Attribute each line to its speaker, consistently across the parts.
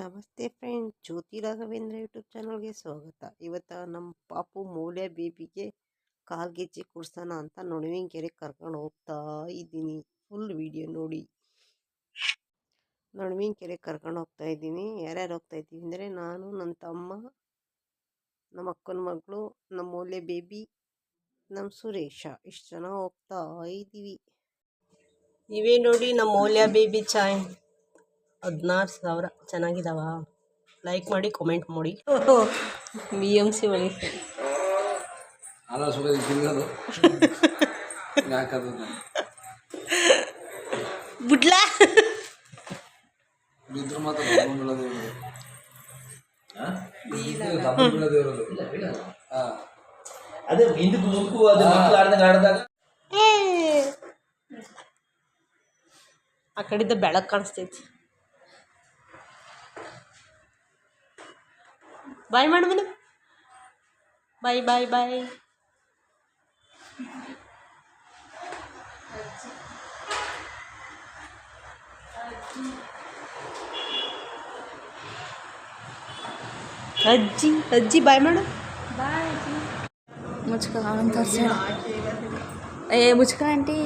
Speaker 1: ನಮಸ್ತೆ ಫ್ರೆಂಡ್, ಜ್ಯೋತಿ ರಾಘವೇಂದ್ರ ಯೂಟ್ಯೂಬ್ ಚಾನಲ್ಗೆ ಸ್ವಾಗತ. ಇವತ್ತು ನಮ್ಮ ಪಾಪು ಮೌಲ್ಯ ಬೇಬಿಗೆ ಕಾಲ್ಗೆಜ್ಜೆ ಕುಡ್ಸೋಣ ಅಂತ ನೊಣವಿನಕೆರೆ ಕರ್ಕೊಂಡು ಹೋಗ್ತಾ ಇದ್ದೀನಿ. ಫುಲ್ ವಿಡಿಯೋ ನೋಡಿ. ನೊಣವಿನಕೆರೆ ಕರ್ಕೊಂಡು ಹೋಗ್ತಾ ಇದ್ದೀನಿ. ಯಾರ್ಯಾರು ಹೋಗ್ತಾ ಇದ್ದೀವಿ ಅಂದರೆ ನಾನು ನನ್ನ ತಮ್ಮ ನಮ್ಮ ಅಕ್ಕನ ಮಗಳು ನಮ್ಮ ಮೌಲ್ಯ ಬೇಬಿ ನಮ್ಮ ಸುರೇಶ. ಇಷ್ಟು ಜನ ಹೋಗ್ತಾ ಇದ್ದೀವಿ. ಇವೇ ನೋಡಿ ನಮ್ಮ ಮೌಲ್ಯ ಬೇಬಿ ಚಾಯ್. ಹದಿನಾರು ಸಾವಿರ. ಚೆನ್ನಾಗಿದಾವ? ಲೈಕ್ ಮಾಡಿ ಕಾಮೆಂಟ್ ಮಾಡಿ. ಬಿ ಎಂ ಸಿ
Speaker 2: ಮನೆ
Speaker 1: ಬಿಡ್ಲಾ?
Speaker 3: ಅದೇ
Speaker 1: ಆ ಕಡೆಯಿಂದ ಬೆಳಕು ಕಾಣಿಸ್ತೈತಿ. ಬಾಯ್ ಮಾಡು ಮನೆ ಬಾಯ್ ಬಾಯ್ ಬಾಯ್ ಅಜ್ಜಿ ಅಜ್ಜಿ ಬಾಯ್ ಮಾಡು
Speaker 4: ಮುಚ್ಕ ಅವನ್ ತೋರ್ಸೋಣ ಏ ಮುಚ್ಕ ಆಂಟಿ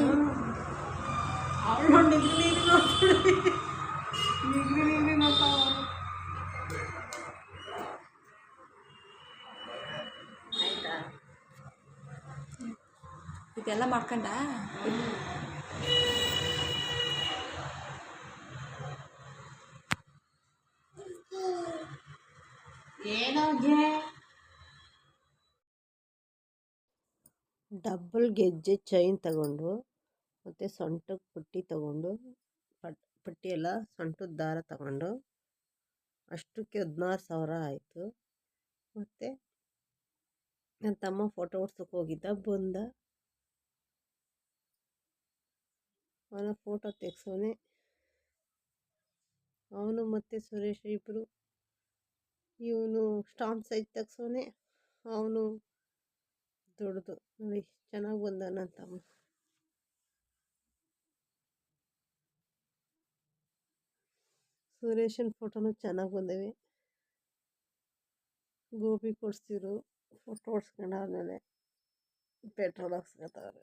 Speaker 4: ಇದೆಲ್ಲ ಮಾಡ್ಕೊಂಡ?
Speaker 1: ಡಬಲ್ ಗೆಜ್ಜೆ ಚೈನ್ ತಗೊಂಡು ಮತ್ತು ಸೊಂಟಕ್ಕೆ ಪಟ್ಟಿ ತಗೊಂಡು ಪಟ್ ಪಟ್ಟಿ ಎಲ್ಲ ಸೊಂಟದ ದಾರ ತಗೊಂಡು ಅಷ್ಟಕ್ಕೆ ಹದಿನಾರು ಸಾವಿರ ಆಯಿತು. ಮತ್ತು ನನ್ನ ತಮ್ಮ ಫೋಟೋ ಹೊಡ್ಸೋಕೆ ಹೋಗಿದ್ದ ಬಂದ. ಅವನ ಫೋಟೋ ತೆಗ್ಸೋನೆ. ಅವನು ಮತ್ತು ಸುರೇಶ್ ಇಬ್ಬರು ಇವನು ಸ್ಟಾಂಪ್ ಸೈಜ್ ತೆಗ್ಸೋನೆ. ಅವನು ದೊಡ್ಡದು. ನೋಡಿ, ಚೆನ್ನಾಗಿ ಬಂದ ನನ್ನ ತಮ್ಮ ಸುರೇಶನ ಫೋಟೋನು ಚೆನ್ನಾಗಿ ಬಂದಿವೆ. ಗೋಬಿ ಕೊಡಿಸ್ತಿದ್ರು ಫೋಟೋ ಹೊಡ್ಸ್ಕೊಂಡಾದ್ಮೇಲೆ ಪೆಟ್ರೋಲ್ ಹಾಕ್ಸ್ಕೊತಾವ್ರೆ.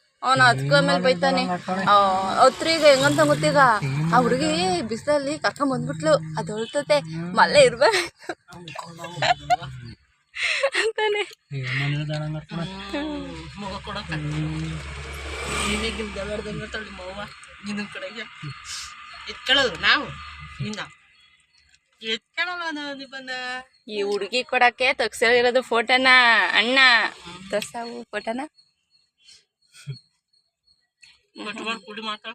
Speaker 4: ಅವನು ಅದಕ್ಕ ಮೇಲೆ ಬೈತಾನೆ. ಹತ್ರೀಗ ಹೆಂಗಂತ ಗೊತ್ತೀಗ? ಆ ಹುಡುಗಿ ಬಿಸಿಲಲ್ಲಿ ಕರ್ಕೊಂಡ್ ಬಂದ್ಬಿಟ್ಲು. ಅದು ಹೊಳ್ತತೆ ಮಲ್ಲೆ ಇರ್ಬೇಕು. ಅಂತಾನೆ.
Speaker 1: ಕಡೆಗೆ. ಎತ್ಕೊಳ್ಳೋದು ನಾವು? ನಿನ್ನ?
Speaker 4: ಈ ಹುಡುಗಿ ಕೊಡಕ್ಕೆ ತಗ್ಸಿರೋದು ಫೋಟೋನ ಅಣ್ಣ. ತರ್ಸಾವು ಫೋಟೋನ
Speaker 1: তোমার হ্যাঁ। কুড়ি মাথা